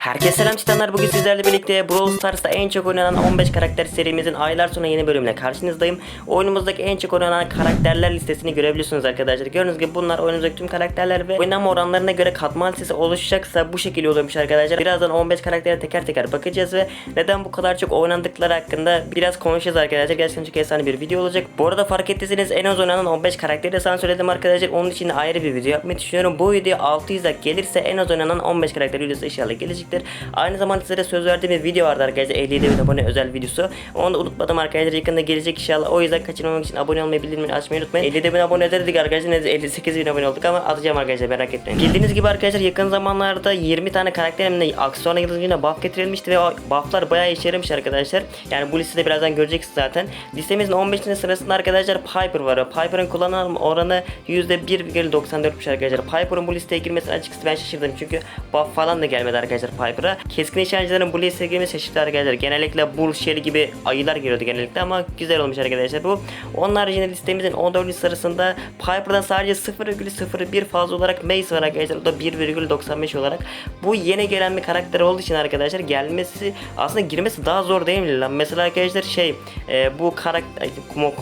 Herkese selam Titanlar bugün sizlerle birlikte Brawl Stars'ta en çok oynanan 15 karakter serimizin aylar sonra yeni bölümle karşınızdayım. Oyunumuzdaki en çok oynanan karakterler listesini görebiliyorsunuz arkadaşlar. Gördüğünüz gibi bunlar oyunumuzdaki tüm karakterler ve oynama oranlarına göre katman listesi oluşacaksa bu şekilde oluyormuş arkadaşlar. Birazdan 15 karaktere teker teker bakacağız ve neden bu kadar çok oynandıkları hakkında biraz konuşacağız arkadaşlar. Gerçekten çok efsane bir video olacak. Bu arada fark ettiyseniz en az oynanan 15 karakteri de sansürledim arkadaşlar. Onun için de ayrı bir video yapmayı düşünüyorum. Bu video 600 like gelirse en az oynanan 15 karakter videosu inşallah gelecektir. Aynı zamanda size de söz verdiğim bir video vardı arkadaşlar. 57 bin abone özel videosu. Onu da unutmadım arkadaşlar. Yakında gelecek inşallah. O yüzden kaçırmamak için abone olmayı bildirimleri açmayı unutmayın. 57 bin abone dedik arkadaşlar. Neyse 58 bin abone olduk ama atacağım arkadaşlar merak etmeyin. Bildiğiniz gibi arkadaşlar yakın zamanlarda 20 tane karakterimle aksiyona yıldızına buff getirilmişti ve o bufflar bayağı işe yaramış arkadaşlar. Yani bu listede birazdan göreceksiniz zaten. Listemizin 15. sırasında arkadaşlar Piper var. Piper'ın kullanım oranı %1,94'müş arkadaşlar. Piper'ın bu listeye girmesine açıkçası ben şaşırdım. Çünkü buff falan da gelmedi arkadaşlar Piper'a. Keskin nişancıların listeye girmesi şaşırttı arkadaşlar. Genellikle Bull Shelly gibi ayılar giriyordu genellikle ama güzel olmuş arkadaşlar bu. Onun haricinde listemizin 14. sırasında Piper'dan sadece 0,01 fazla olarak Mace var arkadaşlar. O da 1,95 olarak. Bu yeni gelen bir karakter olduğu için arkadaşlar gelmesi aslında girmesi daha zor değil mi lan? Mesela arkadaşlar şey e, bu karakter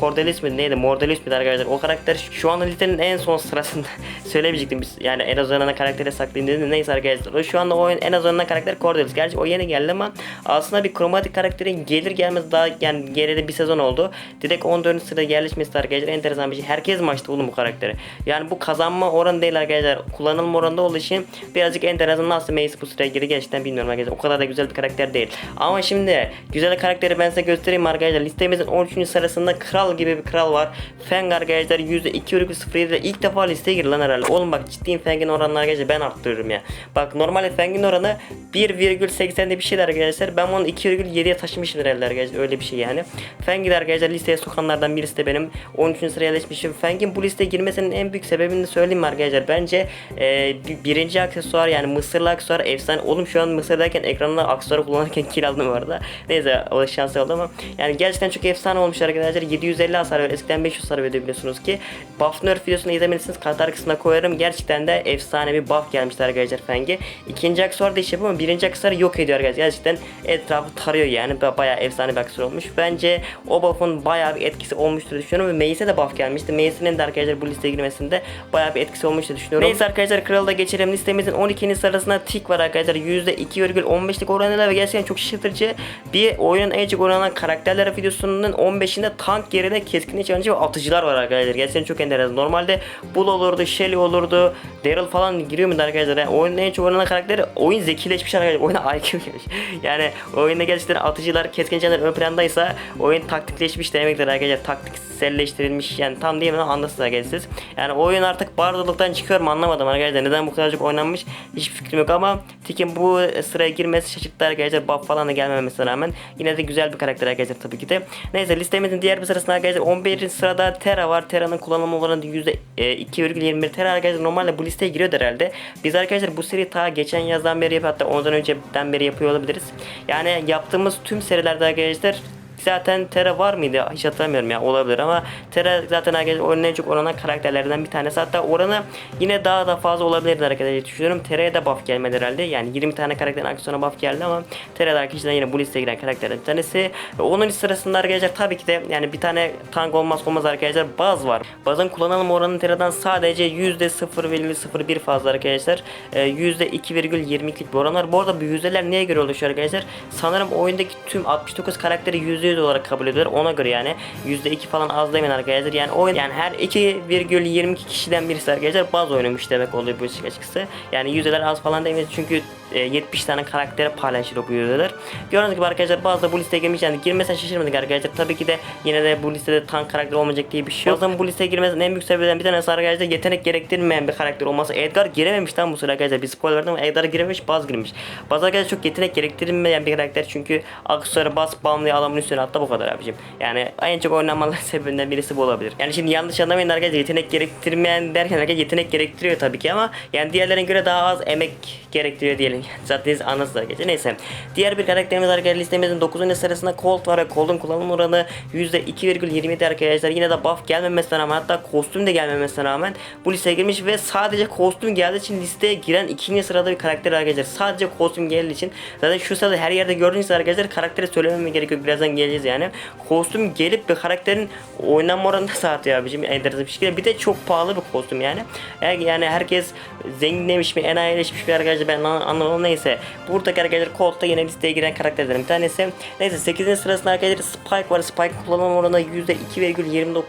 Cordelis mi neydi? Mordelis mi arkadaşlar? O karakter şu anda listenin en son sırasında söylemeyecektim. Yani en az oynanan karakteri saklayayım dedim. de Neyse arkadaşlar. O şu anda oyun en az oynanan karakter Cordelis. Gerçi o yeni geldi ama aslında bir kromatik karakterin gelir gelmez daha yani geride bir sezon oldu. Direkt 14. sırada yerleşmesi arkadaşlar enteresan bir şey. Herkes maçta oğlum bu karakteri. Yani bu kazanma oranı değil arkadaşlar. Kullanılma oranında olduğu için birazcık enteresan nasıl Mace bu sıraya geri gerçekten bilmiyorum arkadaşlar. O kadar da güzel bir karakter değil. Ama şimdi güzel karakteri ben size göstereyim arkadaşlar. Listemizin 13. sırasında kral gibi bir kral var. Feng arkadaşlar %2,07 ile ilk defa listeye gir lan herhalde. Oğlum bak ciddiyim Feng'in oranını arkadaşlar ben arttırıyorum ya. Bak normalde Feng'in oranı 1,80'de bir şeyler arkadaşlar. Ben bunu 2,7'ye taşımışım herhalde arkadaşlar. Öyle bir şey yani. Feng'i arkadaşlar listeye sokanlardan birisi de benim 13. sıraya yerleşmişim. Feng'in bu listeye girmesinin en büyük sebebini de söyleyeyim arkadaşlar. Bence e, bir- birinci aksesuar yani mısırlı aksesuar efsane. Oğlum şu an mısırdayken ekranda aksesuarı kullanırken kill aldım bu arada. Neyse o şansı oldu ama yani gerçekten çok efsane olmuş arkadaşlar. 750 hasar veriyor. Eskiden 500 hasar veriyor biliyorsunuz ki. Buff nerf videosunu izlemelisiniz. Kart kısmına koyarım. Gerçekten de efsane bir buff gelmişti arkadaşlar Feng'e. İkinci aksesuar da iş yapıyor ama birinci aksesuarı yok ediyor arkadaşlar. Gerçekten etrafı tarıyor yani. Ba- Bayağı efsane bir aksesuar olmuş. Bence o buff'un bayağı bir etkisi olmuştur düşünüyorum ve Mace'e de buff gelmişti. Mace'nin de arkadaşlar bu listeye girmesinde bayağı bir etkisi olmuş diye düşünüyorum. Neyse arkadaşlar kralı da geçelim. Listemizin 12. sırasında Tick var arkadaşlar. %2,15'lik oranıyla ve gerçekten çok şaşırtıcı bir oyunun en çok oynanan karakterler videosunun 15'inde tank yerine keskin nişancı ve atıcılar var arkadaşlar. Gerçekten çok enteresan. Normalde Bull olurdu, Shelly olurdu, Daryl falan giriyor mu arkadaşlar? Yani oyunun en çok oynanan karakteri oyun zekileşmiş arkadaşlar. Oyuna IQ gelmiş. Yani oyunda gerçekten atıcılar, keskin nişancılar ön plandaysa oyun taktikleşmiş demektir arkadaşlar. Taktikselleştirilmiş yani tam diyemem ama anlasınız arkadaşlar siz. Yani oyun artık bardoluktan çıkıyor mu anlamadım arkadaşlar. Neden bu kadar çok oynanmış hiç fikrim yok ama Tick'in bu sıraya girmesi şaşırttı arkadaşlar. Buff falan da gelmemesine rağmen yine de güzel bir karakter arkadaşlar tabii ki de. Neyse listemizin diğer bir sırasında arkadaşlar 11. sırada Terra var. Terra'nın kullanımı oranı %2,21. Terra arkadaşlar normalde bu listeye giriyordu herhalde. Biz arkadaşlar bu seri ta geçen yazdan beri hatta ondan önceden beri yapıyor olabiliriz. Yani yaptığımız tüm serilerde arkadaşlar Zaten Terra var mıydı? Hiç hatırlamıyorum ya olabilir ama Terra zaten en çok oynanan karakterlerden bir tanesi. Hatta oranı yine daha da fazla olabilirdi arkadaşlar düşünüyorum. Terra'ya da buff gelmedi herhalde. Yani 20 tane karakterin aksiyona buff geldi ama Terra'da arkadaşlar yine bu listeye giren karakterlerden bir tanesi. Onun sırasında arkadaşlar tabii ki de yani bir tane tank olmaz olmaz arkadaşlar Baz var. Baz'ın kullanılma oranı Terra'dan sadece %0,01 fazla arkadaşlar. Ee, %2,22'lik bir oran var. Bu arada bu yüzdeler neye göre oluşuyor arkadaşlar? Sanırım oyundaki tüm 69 karakteri %100 olarak kabul ediyorlar. Ona göre yani %2 falan az demeyin arkadaşlar. Yani oyun yani her 2,22 kişiden birisi arkadaşlar baz oynamış demek oluyor bu açıkçası. Yani yüzdeler az falan demeyin çünkü e, 70 tane karaktere paylaşılıyor bu yüzdeler. Gördüğünüz gibi arkadaşlar bazı da bu listeye girmiş yani girmesen şaşırmadık arkadaşlar. Tabii ki de yine de bu listede tank karakter olmayacak diye bir şey yok. Bazen bu listeye girmesinin en büyük sebeplerinden bir tanesi arkadaşlar yetenek gerektirmeyen bir karakter olması. Edgar girememiş tam bu sıra arkadaşlar. Bir spoiler verdim ama Edgar girememiş baz girmiş. Bazı arkadaşlar çok yetenek gerektirmeyen bir karakter çünkü aksesuarı bas bağımlı adamın üstüne düşündüğün hatta bu kadar abicim. Yani en çok oynanmaların sebebinden birisi bu olabilir. Yani şimdi yanlış anlamayın arkadaşlar yetenek gerektirmeyen derken herkes yetenek gerektiriyor tabii ki ama yani diğerlerine göre daha az emek gerektiriyor diyelim. Zaten anladınız arkadaşlar. Neyse. Diğer bir karakterimiz arkadaşlar listemizin 9. sırasında Colt var ve Colt'un kullanım oranı %2,27 arkadaşlar. Yine de buff gelmemesine rağmen hatta kostüm de gelmemesine rağmen bu listeye girmiş ve sadece kostüm geldiği için listeye giren ikinci sırada bir karakter arkadaşlar. Sadece kostüm geldiği için zaten şu sırada her yerde gördüğünüz arkadaşlar karakteri söylememe gerek yok. Birazdan geleceğiz yani. Kostüm gelip bir karakterin oynanma oranını sağlıyor abicim. Enteresan bir şekilde. Bir de çok pahalı bir kostüm yani. Eğer yani herkes zenginlemiş mi, enayileşmiş bir arkadaşlar ben an- anlamadım neyse. Buradaki arkadaşlar Colt'ta yine listeye giren karakterlerin bir tanesi. Neyse 8. sırasında arkadaşlar Spike var. Spike kullanım oranı %2,29.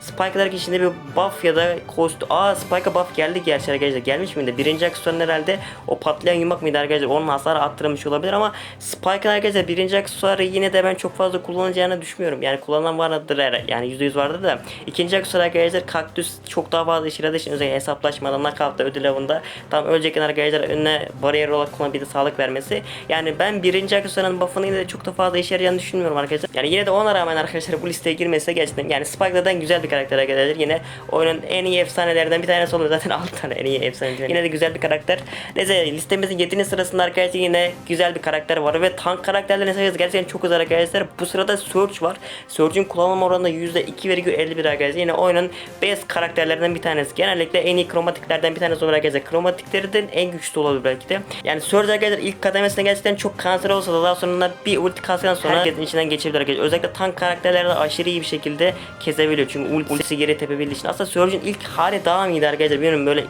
Spike'lar içinde bir buff ya da kostüm. Aa Spike'a buff geldi gerçi arkadaşlar. Gelmiş miydi? Birinci aksesuarın herhalde o patlayan yumak mıydı arkadaşlar? Onun hasarı arttırılmış olabilir ama Spike'ın arkadaşlar birinci aksesuarı yine de ben çok fazla kullanacağını düşünmüyorum. Yani kullanan vardır herhalde. Yani %100 vardır da. İkinci aksesuar arkadaşlar kaktüs çok daha fazla işe yaradığı için özellikle hesaplaşmada, knockout'ta, ödül avında tam ölecekken arkadaşlar önüne bariyer olarak kullanabilir sağlık vermesi. Yani ben birinci aksesuarın buff'ını yine de çok da fazla işe yarayacağını düşünmüyorum arkadaşlar. Yani yine de ona rağmen arkadaşlar bu listeye girmesi gerçekten yani Spike'dan güzel bir karakter arkadaşlar. Yine oyunun en iyi efsanelerden bir tanesi oluyor zaten 6 tane en iyi efsane. Yine de güzel bir karakter. Neyse listemizin 7. sırasında arkadaşlar yine güzel bir karakter var ve tank karakterlerine sayıyoruz gerçekten çok güzel arkadaşlar. Bu sırada Surge var. Surge'ün kullanım oranı %2,51 arkadaşlar. Yine oyunun best karakterlerinden bir tanesi. Genellikle en iyi kromatiklerden bir tanesi olarak arkadaşlar. Kromatiklerden en güçlü olabilir belki de. Yani Surge arkadaşlar ilk kademesinde gerçekten çok kanser olsa da daha sonra bir ulti kastıktan sonra herkesin içinden geçebilir arkadaşlar. Özellikle tank karakterlerde aşırı iyi bir şekilde kesebiliyor. Çünkü ulti- ultisi geri tepebildiği için. Aslında Surge'ün ilk hali daha iyiydi arkadaşlar. Bilmiyorum böyle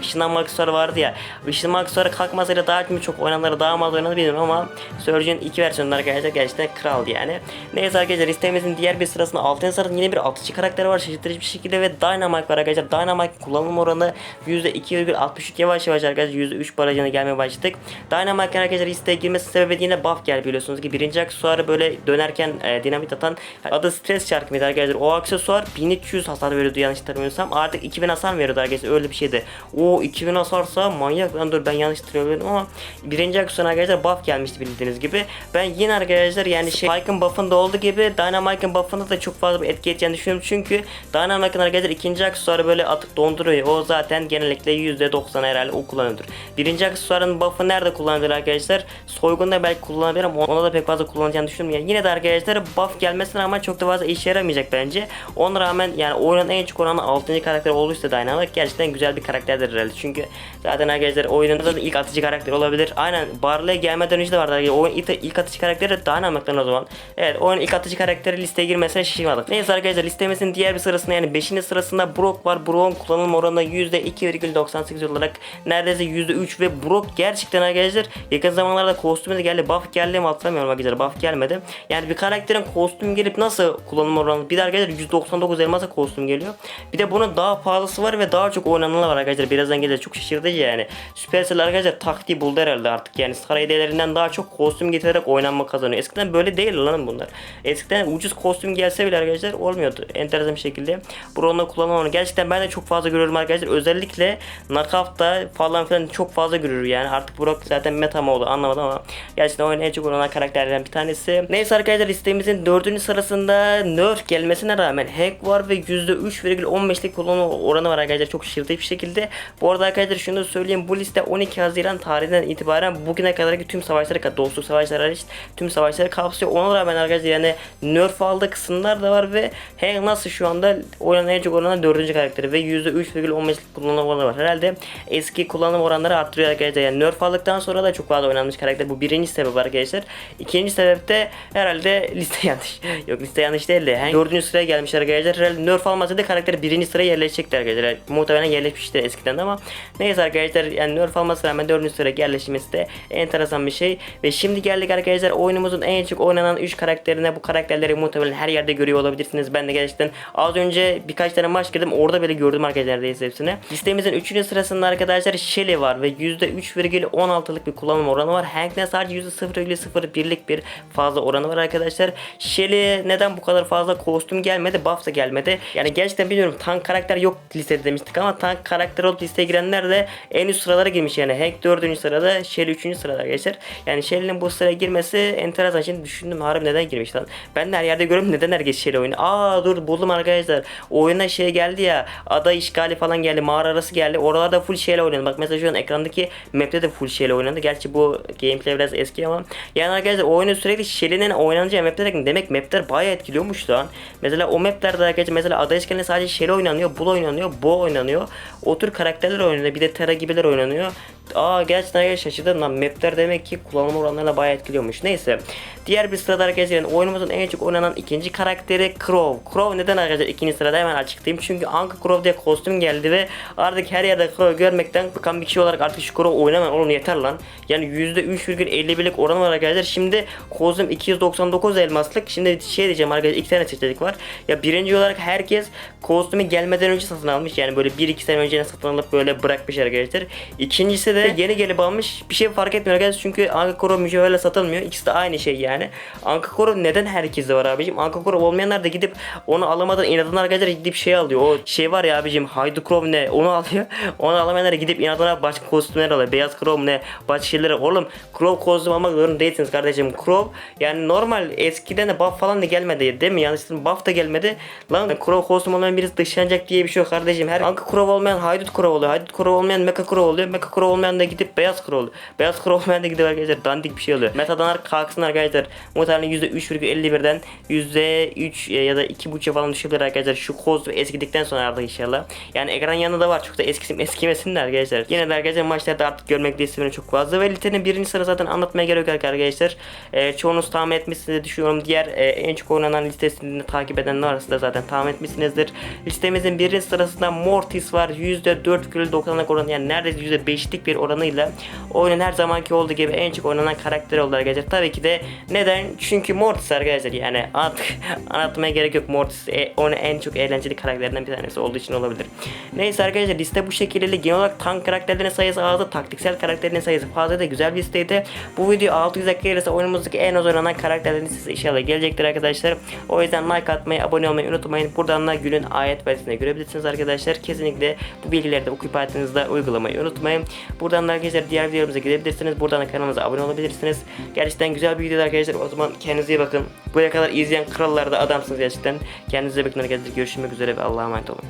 ışınlanma aksesuarı vardı ya. Işınlanma aksesuarı kalkmasayla daha mı çok oynanır daha mı az oynanır bilmiyorum ama Surge'ün iki versiyonu arkadaşlar gerçekten kral yani. Neyse arkadaşlar listemizin diğer bir sırasında altın sırasında yine bir atıcı karakteri var şaşırtıcı bir şekilde ve Dynamite var arkadaşlar. Dynamite kullanım oranı %2,63 yavaş yavaş arkadaşlar %3 barajına gelmeye başladık. Dynamite arkadaşlar listeye girmesi sebebi yine buff geldi biliyorsunuz ki birinci aksesuarı böyle dönerken e, dinamit atan adı stres çarkı mıydı arkadaşlar o aksesuar 1300 hasar veriyordu yanlış hatırlamıyorsam artık 2000 hasar veriyordu arkadaşlar öyle bir şeydi. O 2000 hasarsa manyak lan dur ben yanlış hatırlıyorum ama birinci aksesuar arkadaşlar buff gelmişti bildiğiniz gibi. Ben yine arkadaşlar yani şey Spike'ın buff'ında olduğu gibi Dynamite'ın buff'ında da çok fazla bir etki edeceğini düşünüyorum çünkü Dynamite'ın arkadaşlar ikinci aksesuarı böyle atıp donduruyor. O zaten genellikle %90 herhalde o kullanılır. Birinci aksesuarın buff'ı nerede kullanılır arkadaşlar? Soygunda belki kullanabilir ama ona da pek fazla kullanacağını düşünmüyorum. Yani yine de arkadaşlar buff gelmesine rağmen çok da fazla işe yaramayacak bence. Ona rağmen yani oyunun en çok oranı 6. karakter olduysa Dynamite gerçekten güzel bir karakterdir herhalde. Çünkü zaten arkadaşlar oyunun da ilk atıcı karakter olabilir. Aynen Barley'e gelmeden önce de vardı. Oyun ilk atıcı karakteri Dynamite'dan o zaman. Evet oyunun ilk atıcı karakteri listeye girmesine şaşırmadık. Neyse arkadaşlar listemizin diğer bir sırasında yani 5. sırasında Brock var. Brock'un kullanım oranı %2,98 olarak neredeyse %3 ve Brock gerçekten arkadaşlar yakın zamanlarda kostümü de geldi. Buff geldi mi hatırlamıyorum arkadaşlar. Buff gelmedi. Yani bir karakterin kostüm gelip nasıl kullanım oranı bir de arkadaşlar 199 elmasa kostüm geliyor. Bir de bunun daha pahalısı var ve daha çok oynananı var arkadaşlar. Birazdan gelir çok şaşırtıcı yani. Supercell arkadaşlar taktiği buldu herhalde artık. Yani saray daha çok kostüm getirerek oynanma kazanıyor. Eskiden böyle değil lan bunlar. Eskiden ucuz kostüm gelse bile arkadaşlar olmuyordu. Enteresan bir şekilde. Bron'la kullanım onu. Gerçekten ben de çok fazla görüyorum arkadaşlar. Özellikle knockout'ta falan filan çok fazla görüyorum yani. Artık Brock zaten meta mı oldu anlamadım ama gerçekten oyunun en çok oynanan karakterlerden bir tanesi. Neyse arkadaşlar listemizin dördüncü sırasında nerf gelmesine rağmen hack var ve %3,15'lik kullanım oranı var arkadaşlar. Çok şaşırtıcı bir şekilde. Bu arada arkadaşlar şunu da söyleyeyim. Bu liste 12 Haziran tarihinden itibaren bugüne kadarki tüm savaşları, dostluk savaşları tüm savaşları kapsıyor. Ona rağmen arkadaşlar yani nerf aldığı kısımlar da var ve hack nasıl şu anda oynanan en çok oynanan dördüncü karakteri ve %3,15'lik kullanım oranı var. Herhalde eski kullanım oranları arttırıyor arkadaşlar. Yani nerf aldıktan sonra da çok fazla oynanmış karakter. Bu birinci sebep arkadaşlar. İkinci sebep de herhalde liste yanlış. Yok liste yanlış değil de. Yani dördüncü sıraya gelmiş arkadaşlar. Herhalde nerf almasa da karakter birinci sıraya yerleşecekti arkadaşlar. Yani muhtemelen yerleşmişti eskiden de ama neyse arkadaşlar yani nerf almasına rağmen dördüncü sıraya yerleşmesi de enteresan bir şey. Ve şimdi geldik arkadaşlar oyunumuzun en çok oynanan 3 karakterine. Bu karakterleri muhtemelen her yerde görüyor olabilirsiniz. Ben de gerçekten az önce birkaç tane maç girdim. Orada bile gördüm arkadaşlar neredeyse hepsini. Listemizin 3. sırasında arkadaşlar Shelly var ve %3,16'lık bir kullanım oranı var. Hank'ne sadece %0,01'lik bir fazla oranı var arkadaşlar. Shelly neden bu kadar fazla kostüm gelmedi, buff da gelmedi. Yani gerçekten bilmiyorum tank karakter yok listede demiştik ama tank karakter olup listeye girenler de en üst sıralara girmiş yani. Hank 4. sırada, Shelly 3. sırada arkadaşlar. Yani Shelly'nin bu sıraya girmesi enteresan. Şimdi düşündüm harbi neden neden girmiş lan? Ben de her yerde görüyorum neden herkes şeyle oynuyor. Aa dur buldum arkadaşlar. Oyuna şey geldi ya. Ada işgali falan geldi. Mağara arası geldi. Oralarda full şeyle oynandı. Bak mesela şu an ekrandaki map'te de full şeyle oynandı. Gerçi bu gameplay biraz eski ama. Yani arkadaşlar oyunu sürekli Shelly'nin oynanacağı map'te demek map'ler bayağı etkiliyormuş lan. Mesela o map'lerde arkadaşlar mesela ada işgalinde sadece Shelly oynanıyor. Bull oynanıyor. Bo oynanıyor. O tür karakterler oynanıyor. Bir de Terra gibiler oynanıyor. Aa gerçekten şaşırdım lan. Map'ler demek ki kullanım oranlarına bayağı etkiliyormuş. Neyse. Diğer bir sırada arkadaşlar yani oyunumuzun en çok oynanan ikinci karakteri Crow. Crow neden arkadaşlar ikinci sırada hemen açıklayayım. Çünkü Anka Crow diye kostüm geldi ve artık her yerde Crow görmekten bıkan bir kişi olarak artık şu Crow oynamam oğlum yeter lan. Yani %3,51'lik oranı var arkadaşlar. Şimdi kostüm 299 elmaslık. Şimdi şey diyeceğim arkadaşlar iki tane seçenek var. Ya birinci olarak herkes kostümü gelmeden önce satın almış. Yani böyle 1-2 sene önce satın alıp böyle bırakmış arkadaşlar. İkincisi de yeni gelip almış. Bir şey fark etmiyor arkadaşlar. Çünkü Anka Crow mücevherle satılmıyor. İkisi de aynı şey yani. Anka Crow neden herkeste var abicim? Anka Crow olmayanlar da gidip onu alamadan inadına arkadaşlar gidip şey alıyor. O şey var ya abicim Haydu Crow ne? Onu alıyor. Onu alamayanlar gidip inadına başka kostümler alıyor. Beyaz Crow ne? Başka şeyler. Oğlum Crow kostüm almak zorunda değilsiniz kardeşim. Crow yani normal eskiden de buff falan da gelmedi değil mi? Yanlış buff da gelmedi. Lan Crow kostüm olmayan birisi dışlanacak diye bir şey yok kardeşim. Her Anka Crow olmayan Haydut Crow oluyor. Haydut Crow olmayan Mecha Crow oluyor. Mecha Crow olmayan da gidip Beyaz Crow oluyor. Beyaz Crow olmayan da gidip arkadaşlar dandik bir şey oluyor. Metadanlar kalksın arkadaşlar. Muhtemelen %3,51'den %3 ya da 2.5'a falan düşebilir arkadaşlar. Şu koz eskidikten sonra artık inşallah. Yani ekran yanında da var. Çok da eskisim eskimesin de arkadaşlar. Yine de arkadaşlar maçlarda artık görmek istemiyorum çok fazla. Ve litenin birinci sıra zaten anlatmaya gerek yok arkadaşlar. Ee, çoğunuz tahmin etmişsiniz düşünüyorum. Diğer e, en çok oynanan listesini takip edenler arasında zaten tahmin etmişsinizdir. Listemizin birinci sırasında Mortis var. %4,90'lık oranı yani neredeyse %5'lik bir oranıyla oyunun her zamanki olduğu gibi en çok oynanan karakter oldu arkadaşlar. Tabii ki de neden? Çünkü Mortis arkadaşlar yani artık anlatmaya gerek yok. Mortis e, onun en çok eğlenceli karakterlerinden bir tanesi olduğu için olabilir. Neyse arkadaşlar liste bu şekilde. Genel olarak tank karakterlerin sayısı azdı. Taktiksel karakterlerin sayısı fazla da güzel bir listeydi. Bu video 600 dakika gelirse oyunumuzdaki en az oynanan karakterlerin listesi inşallah gelecektir arkadaşlar. O yüzden like atmayı, abone olmayı unutmayın. Buradan da günün ayet belgesini görebilirsiniz arkadaşlar. Kesinlikle bu bilgileri de okuyup hayatınızda uygulamayı unutmayın. Buradan da arkadaşlar diğer videolarımıza gidebilirsiniz. Buradan da kanalımıza abone olabilirsiniz. Gerçekten güzel bir video arkadaşlar. O zaman kendinize iyi bakın. Buraya kadar izleyen krallar da adamsınız gerçekten. Kendinize bakın arkadaşlar. Görüşmek üzere ve Allah'a emanet olun.